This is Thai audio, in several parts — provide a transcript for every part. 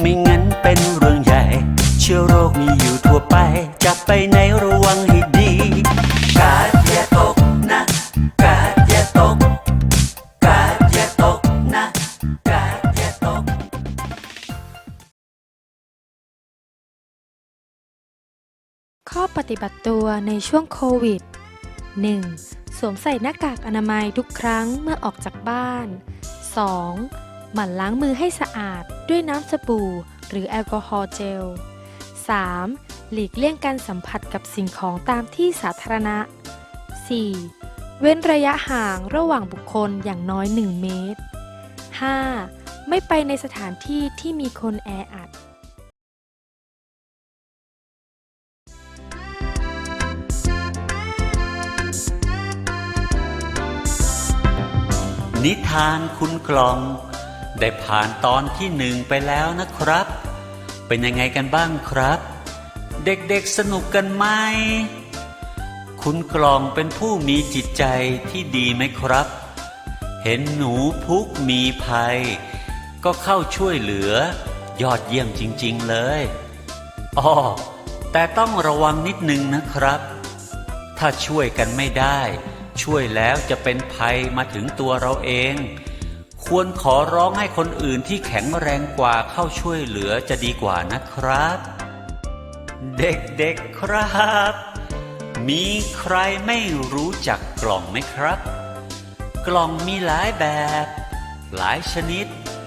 ไม่งั้นเป็นเรื่องใหญ่ เชื้อโรคมีอยู่ทั่วไปจับไปในระวังให้ดี กาดอย่าตกนะ กาดอย่าตก กาดอย่าตกนะ กาดอย่าตกข้อปฏิบัติตัวในช่วงโควิด 1. สวมใส่หน้ากากอนามัยทุกครั้งเมื่อออกจากบ้าน 2. หมั่นล้างมือให้สะอาด ด้วยน้ำสบู่ หรือแอลกอฮอล์เจล 3. หลีกเลี่ยงการสัมผัสกับสิ่งของตามที่สาธารณะ 4. เว้นระยะห่างระหว่างบุคคลอย่างน้อย 1 เมตร 5. ไม่ไปในสถานที่ที่มีคนแออัดนิทานคุณกลอง ได้ผ่านตอนที่หนึ่งไปแล้วนะครับ เป็นยังไงกันบ้างครับ เด็กๆสนุกกันไหม คุณกลองเป็นผู้มีจิตใจที่ดีไหมครับ เห็นหนูพุกมีภัย ก็เข้าช่วยเหลือ ยอดเยี่ยมจริงๆเลยอ้อแต่ต้องระวังนิดนึงนะครับ ถ้าช่วยกันไม่ได้ ช่วยแล้วจะเป็นภัยมาถึงตัวเราเอง ควรขอร้องให้คนอื่นที่แข็งแรงกว่าเข้าช่วยเหลือจะดีกว่านะครับ เด็กๆครับ มีใครไม่รู้จักกล่องไหมครับ กล่องมีหลายแบบ หลายชนิด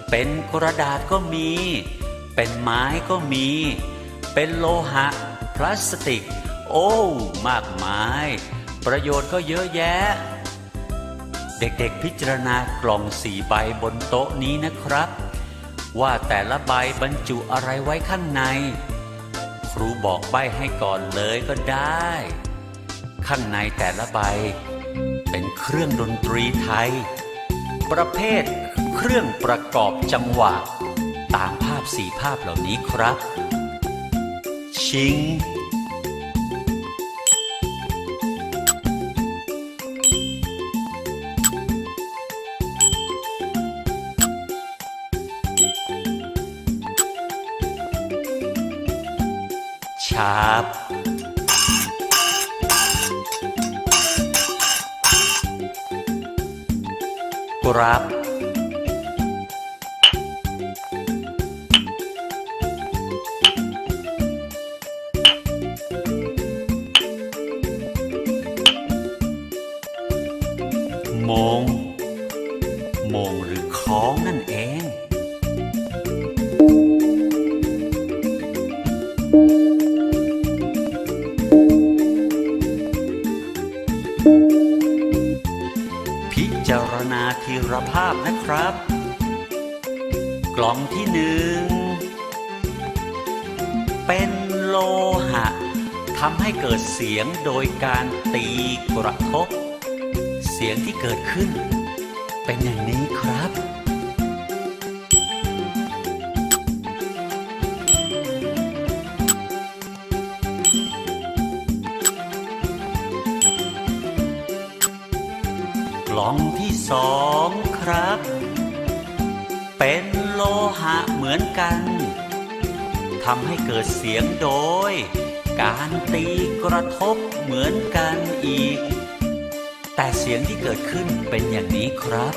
เป็นกระดาษก็มี เป็นไม้ก็มี เป็นโลหะ พลาสติก โอ้ มากมาย ประโยชน์ก็เยอะแยะ เด็กๆพิจารณากล่องสี่ใบบนโต๊ะนี้นะครับ ว่าแต่ละใบบรรจุอะไรไว้ข้างใน ครูบอกใบให้ก่อนเลยก็ได้ ข้างในแต่ละใบ เป็นเครื่องดนตรีไทย ประเภทเครื่องประกอบจังหวะ ตามภาพสี่ภาพเหล่านี้ครับ ชิง ครับครับ ณาทีระภาพนะครับ กล่องที่หนึ่ง เป็นโลหะทำให้เกิดเสียงโดยการตีกระทบ เสียงที่เกิดขึ้น เป็นอย่างนี้ครับ สองครับ เป็นโลหะเหมือนกันทำให้เกิดเสียงโดย การตีกระทบเหมือนกันอีก แต่เสียงที่เกิดขึ้นเป็นอย่างนี้ครับ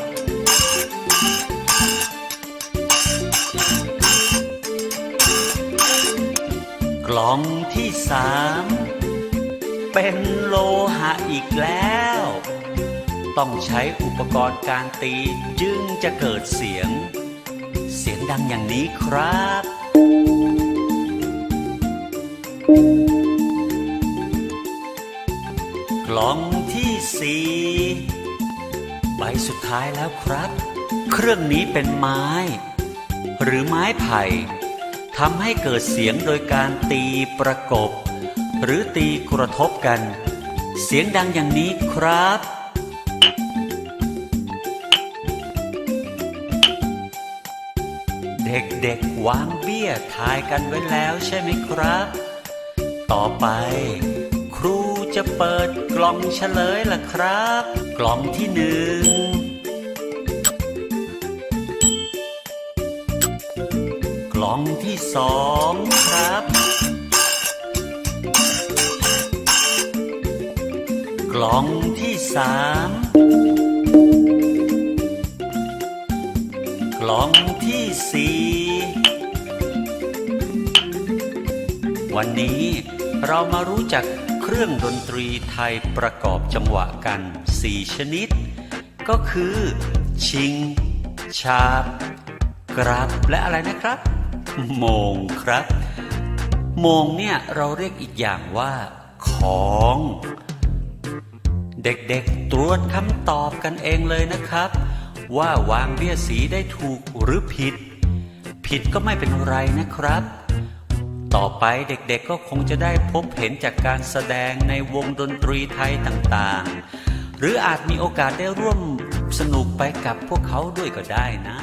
กล่องที่สามเป็นโลหะอีกแล้ว ต้องใช้อุปกรณ์การตีจึงจะเกิดเสียง เสียงดังอย่างนี้ครับ กล่องที่สี่ใบสุดท้ายแล้วครับ เครื่องนี้เป็นไม้ หรือไม้ไผ่ทำให้เกิดเสียงโดยการตีประกบ หรือตีกระทบกัน เสียงดังอย่างนี้ครับ เด็กๆวางเบี้ยทายกันไว้แล้วใช่ไหมครับ ต่อไป ครูจะเปิดกล่องเฉลยล่ะครับ กล่องที่หนึ่งกล่องที่สองครับ กล่องที่สามกล่องที่สี่ วันนี้เรามารู้จักเครื่องดนตรีไทยประกอบจังหวะกัน 4 ชนิด ก็คือ ชิง ชาบ กรับ และอะไรนะครับ โมงครับ โมงเนี่ยเราเรียกอีกอย่างว่า ของ เด็กๆตรวจคำตอบกันเองเลยนะครับ ว่าวางเบี้ยสีได้ถูกหรือผิด ผิดก็ไม่เป็นไรนะครับ ต่อไปเด็กๆก็คงจะได้พบเห็นจากการแสดงในวงดนตรีไทยต่างๆ หรืออาจมีโอกาสได้ร่วมสนุกไปกับพวกเขาด้วยก็ได้นะ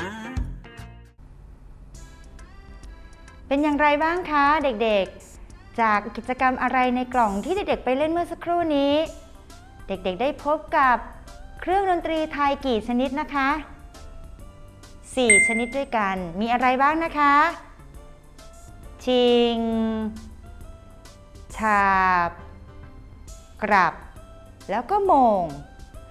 เป็นอย่างไรบ้างคะเด็กๆ จากกิจกรรมอะไรในกล่องที่เด็กๆ ไปเล่นเมื่อสักครู่นี้ เด็กๆ ได้พบกับเครื่องดนตรีไทยกี่ชนิดนะคะ 4 ชนิดด้วยกัน มีอะไรบ้างนะคะ ชิงชาบกรับ แล้วก็โมง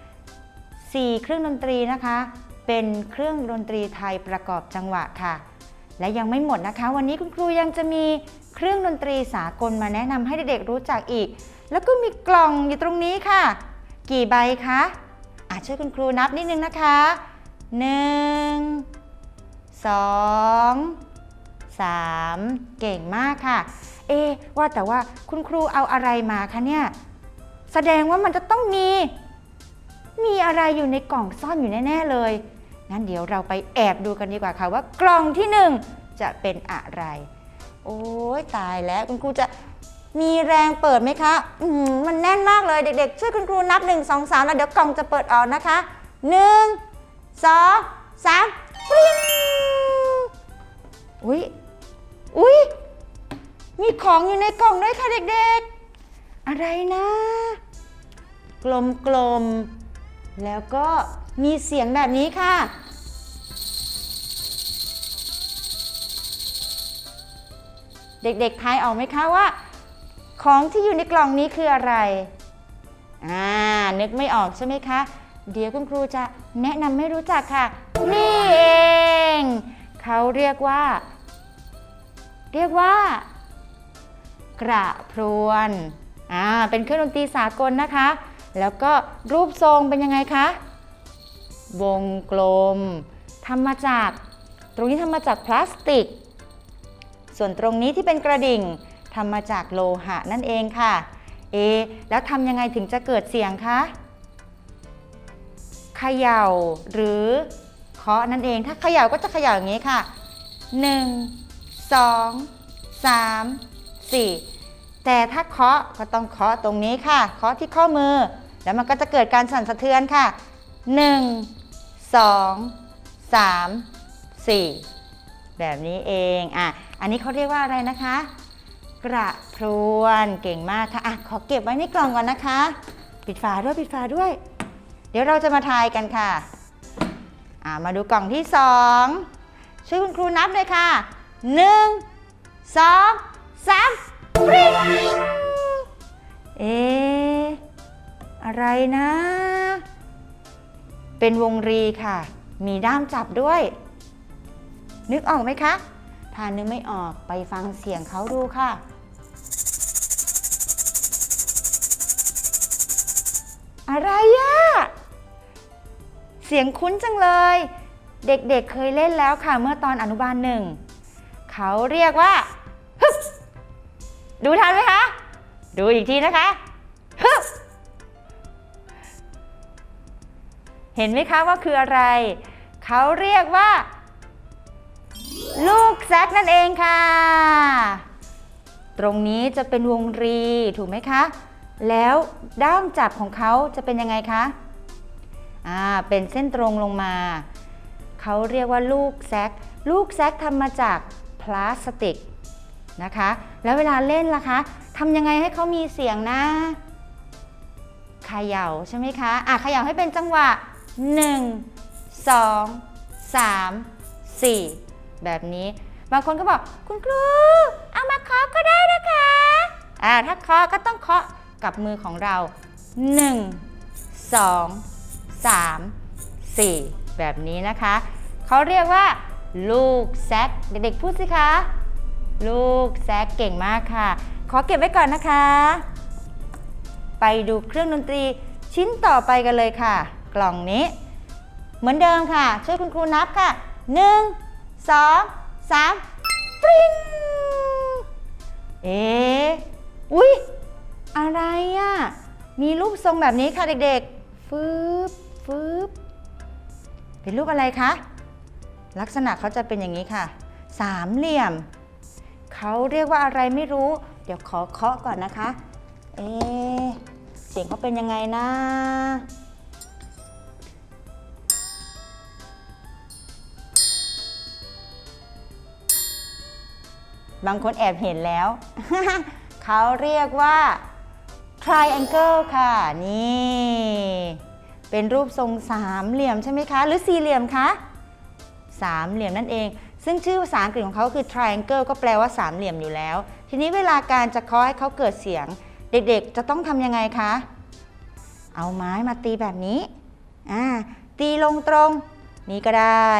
4 เครื่องดนตรีนะคะ เป็นเครื่องดนตรีไทยประกอบจังหวะค่ะ และยังไม่หมดนะคะ วันนี้คุณครูยังจะมีเครื่องดนตรีสากลมาแนะนำให้เด็กๆรู้จักอีก แล้วก็มีกล่องอยู่ตรงนี้ค่ะ กี่ใบคะอะช่วยคุณครูนับนิดนึงนะคะ 1 2 3 เก่งมากค่ะ เอ ว่าแต่ว่าคุณครูเอาอะไรมาคะเนี่ย แสดงว่ามันจะต้องมี มีอะไรอยู่ในกล่องซ่อนอยู่แน่ ๆ เลย งั้นเดี๋ยวเราไปแอบดูกันดีกว่าค่ะว่ากล่องที่หนึ่งจะเป็นอะไร โอ้ยตายแล้วคุณครูจะมีแรงเปิดไหมคะมมันแน่นมากเลยเด็กๆ ช่วยคุณครูนับ 1 2 3 แล้วเดี๋ยวกล่องจะเปิดออกนะคะ 1 2 3ปริ้งอุ้ย อุ้ยมีของอยู่ในกล่องด้วยค่ะเด็กๆ อะไรนะ กลมๆแล้วก็มีเสียงแบบนี้ค่ะ เด็กๆทายออกไหมคะว่า ของที่อยู่ในกล่องนี้คืออะไร อ่า นึกไม่ออกใช่ไหมคะ เดี๋ยวคุณครูจะแนะนำให้รู้จักค่ะ นี่เอง เขาเรียกว่า เรียกว่า กระพรวนอ่าเป็นเครื่องดนตรีสากลนะคะ แล้วก็รูปทรงเป็นยังไงคะ วงกลมทำมาจาก ตรงนี้ทำมาจากพลาสติก ส่วนตรงนี้ที่เป็นกระดิ่งทำมาจากโลหะนั่นเองค่ะ เอ แล้วทำยังไงถึงจะเกิดเสียงคะเขย่าหรือเคาะนั่นเอง ถ้าเขย่าก็จะเขย่าอย่างนี้ค่ะ 1 2 3 4 แต่ถ้าเคาะก็ต้องเคาะตรงนี้ค่ะ เคาะที่ข้อมือ แล้วมันก็จะเกิดการสั่นสะเทือนค่ะ 1 2 3 4 แบบนี้เองอะอันนี้เขาเรียกว่าอะไรนะคะ กระพรวนเก่งมากค่ะอะขอเก็บไว้ในกล่องก่อนนะคะ ปิดฝาด้วยปิดฝาด้วย เดี๋ยวเราจะมาทายกันค่ะอะมาดูกล่องที่สองช่วยคุณครูนับเลยค่ะ 1 2 3ปริ้งเออะไรนะ เป็นวงรีค่ะ มีด้ามจับด้วย นึกออกไหมคะ ถ้านึกไม่ออกไปฟังเสียงเขาดูค่ะอะไรอะเสียงคุ้นจังเลย เด็กๆเเคยเล่นแล้วค่ะ เมื่อตอนอนุบาลหนึ่ง เขาเรียกว่าฮึบดูทันไหมคะ ดูอีกทีนะคะฮึบเห็นไหมคะว่าคืออะไร เขาเรียกว่า ลูกแซกนั่นเองค่ะ ตรงนี้จะเป็นวงรีถูกไหมคะ แล้วด้ามจับของเขาจะเป็นยังไงคะ อ่า เป็นเส้นตรงลงมา เขาเรียกว่าลูกแซก ลูกแซกทำมาจาก ลาสติกนะคะ แล้วเวลาเล่นล่ะคะทำยังไงให้เขามีเสียงนะเขย่าใช่ไหมคะอะเขย่าให้เป็นจังหวะ 1 2 3 4 แบบนี้ บางคนก็บอกคุณครู เอามาเคาะก็ได้นะคะอ่าถ้าเคาะก็ต้องเคาะกับมือของเรา 1 2 3 4 แบบนี้นะคะ เขาเรียกว่า ลูกแซกเด็กๆพูดสิคะลูกแซกเก่งมากค่ะ ขอเก็บไว้ก่อนนะคะ ไปดูเครื่องดนตรีชิ้นต่อไปกันเลยค่ะ กล่องนี้ เหมือนเดิมค่ะ ช่วยคุณครูนับค่ะ 1 2 3ปริ้งเอ๊อุ๊ย อะไรอะ มีรูปทรงแบบนี้ค่ะเด็กๆ ฟืบฟืบเป็นรูปอะไรคะ ลักษณะเขาจะเป็นอย่างนี้ค่ะ สามเหลี่ยม เขาเรียกว่าอะไรไม่รู้ เดี๋ยวขอเคาะก่อนนะคะ เอ๊เสียงเขาเป็นยังไงนะ บางคนแอบเห็นแล้ว เขาเรียกว่า triangle ค่ะ นี่ เป็นรูปทรงสามเหลี่ยมใช่ไหมคะ หรือสี่เหลี่ยมคะ สามเหลี่ยมนั่นเอง ซึ่งชื่อภาษาอังกฤษของเขาคือ triangle ก็แปลว่าสามเหลี่ยมอยู่แล้ว ทีนี้เวลาการจะเคาะให้เขาเกิดเสียง เด็กๆ จะต้องทำยังไงคะ เอาไม้มาตีแบบนี้อ่าตีลงตรงนี้ก็ได้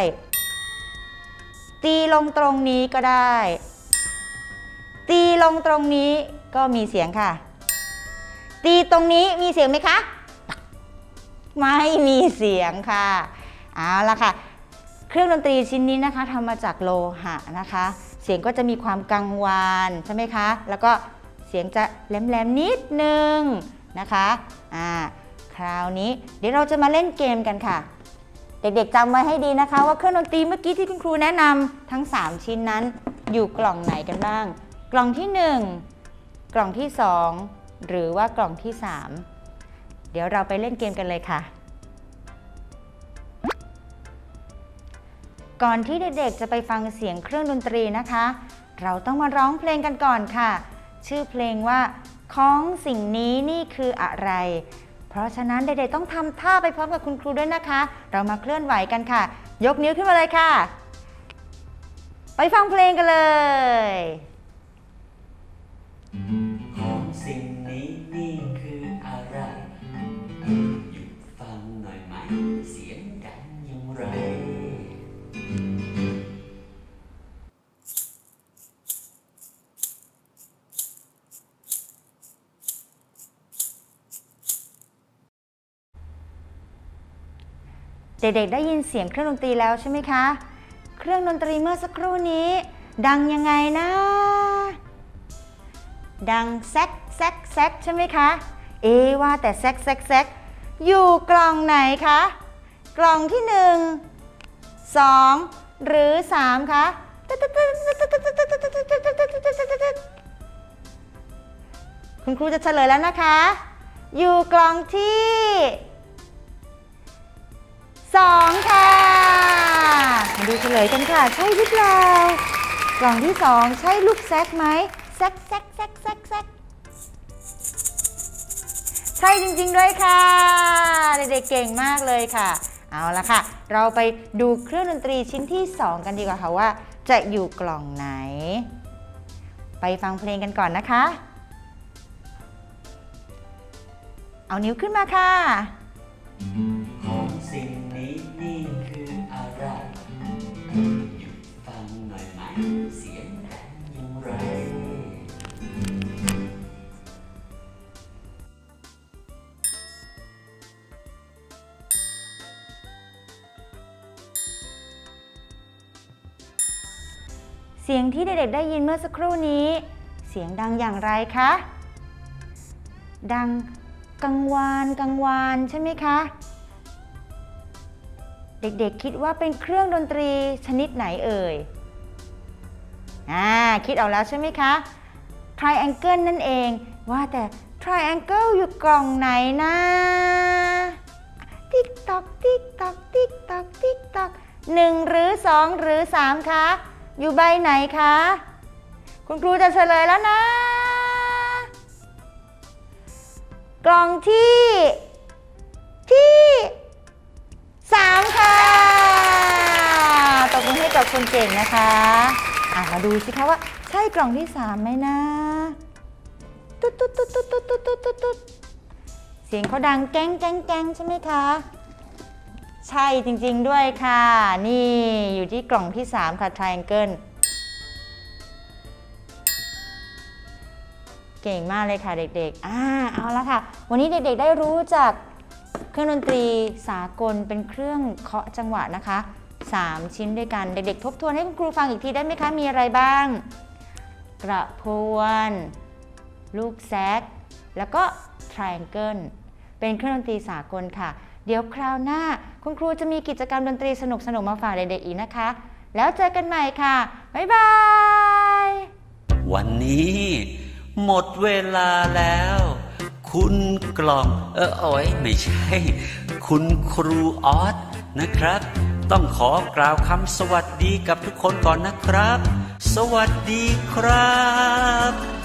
ตีลงตรงนี้ก็ได้ ตีลงตรงนี้ก็มีเสียงค่ะ ตีตรงนี้มีเสียงไหมคะ ไม่มีเสียงค่ะ เอาละค่ะ เครื่องดนตรีชิ้นนี้นะคะทำมาจากโลหะนะคะ เสียงก็จะมีความกังวานใช่ไหมคะ แล้วก็เสียงจะแหลมๆนิดนึงนะคะอ่าคราวนี้เดี๋ยวเราจะมาเล่นเกมกันค่ะ เด็กๆจำไว้ให้ดีนะคะ ว่าเครื่องดนตรีเมื่อกี้ที่คุณครูแนะนำทั้ง 3 ชิ้นนั้น อยู่กล่องไหนกันบ้าง กล่องที่ 1 กล่องที่ 2 หรือว่ากล่องที่ 3 เดี๋ยวเราไปเล่นเกมกันเลยค่ะ ก่อนที่เด็กๆจะไปฟังเสียงเครื่องดนตรีนะคะ เราต้องมาร้องเพลงกันก่อนค่ะ ชื่อเพลงว่าของสิ่งนี้นี่คืออะไร เพราะฉะนั้นเด็กๆต้องทำท่าไปพร้อมกับคุณครูด้วยนะคะ เรามาเคลื่อนไหวกันค่ะ ยกนิ้วขึ้นมาเลยค่ะ ไปฟังเพลงกันเลย เด็กๆได้ยินเสียงเครื่องดนตรีแล้วใช่ไหมคะ เครื่องดนตรีเมื่อสักครู่นี้ ดังยังไงนะ ดังแซกแซกแซกใช่ไหมคะ เอว่าแต่แซกแซกแซกอยู่กล่องไหนคะ กล่องที่หนึ่งสองหรือสามคะคุณครูจะเฉลยแล้วนะคะ อยู่กล่องที่ ลยกันค่ะ ใช่หรือเปล่ากล่องที่สองใช่ลูกแซกไหมแซกแซกแซกแซกแซกใช่จริงๆด้วยค่ะ เด็กๆเก่งมากเลยค่ะ เอาละค่ะ เราไปดูเครื่องดนตรีชิ้นที่ 2 กันดีกว่าค่ะว่า จะอยู่กล่องไหน ไปฟังเพลงกันก่อนนะคะ เอานิ้วขึ้นมาค่ะ ของสิ่ง สียงที่เด็กๆได้ยินเมื่อสักครู่นี้ เสียงดังอย่างไรคะ ดังกังวานกังวานใช่ไหมคะ เด็กๆคิดว่าเป็นเครื่องดนตรีชนิดไหนเอ่ย อ่า คิดเอาแล้วใช่ไหมคะ triangle นั่นเอง ว่าแต่ triangle อยู่กล่องไหนนะติ๊กตอกติ๊กตอกติ๊กตอกติ๊กตอกหนึ่งหรือสองหรือสามคะ อยู่ใบไหนคะ คุณครูจะเฉลยแล้วนะ กล่องที่ ที่สามค่ะตบมือให้กับคนเก่งนะคะอะมาดูสิคะว่า ใช่กล่องที่สามไหมนะตุ๊ดตุ๊ดตุ๊ดตุ๊ดตุ๊ดตุ๊ดตุ๊ดเสียงเขาดังแกงแกงแกงใช่ไหมคะ ใช่จริงๆด้วยค่ะ นี่อยู่ที่กล่องที่ 3 ค่ะ triangle เก่งมากเลยค่ะเด็กๆ อ่าเอาละค่ะ วันนี้เด็กๆได้รู้จักเครื่องดนตรีสากลเป็นเครื่องเคาะจังหวะนะคะ 3 ชิ้นด้วยกัน เด็กๆ ทบทวนให้คุณครูฟังอีกทีได้ไหมคะ มีอะไรบ้าง กระพวน ลูกแซก แล้วก็ triangle เป็นเครื่องดนตรีสากลค่ะ เดี๋ยวคราวหน้า คุณครูจะมีกิจกรรมดนตรีสนุกๆมาฝากเด็กๆอีกนะคะ แล้วเจอกันใหม่ค่ะ บ๊ายบาย วันนี้ หมดเวลาแล้ว คุณกล่องเออโอ้ยไม่ใช่ คุณครูออสนะครับ ต้องขอกล่าวคำสวัสดีกับทุกคนก่อนนะครับ สวัสดีครับ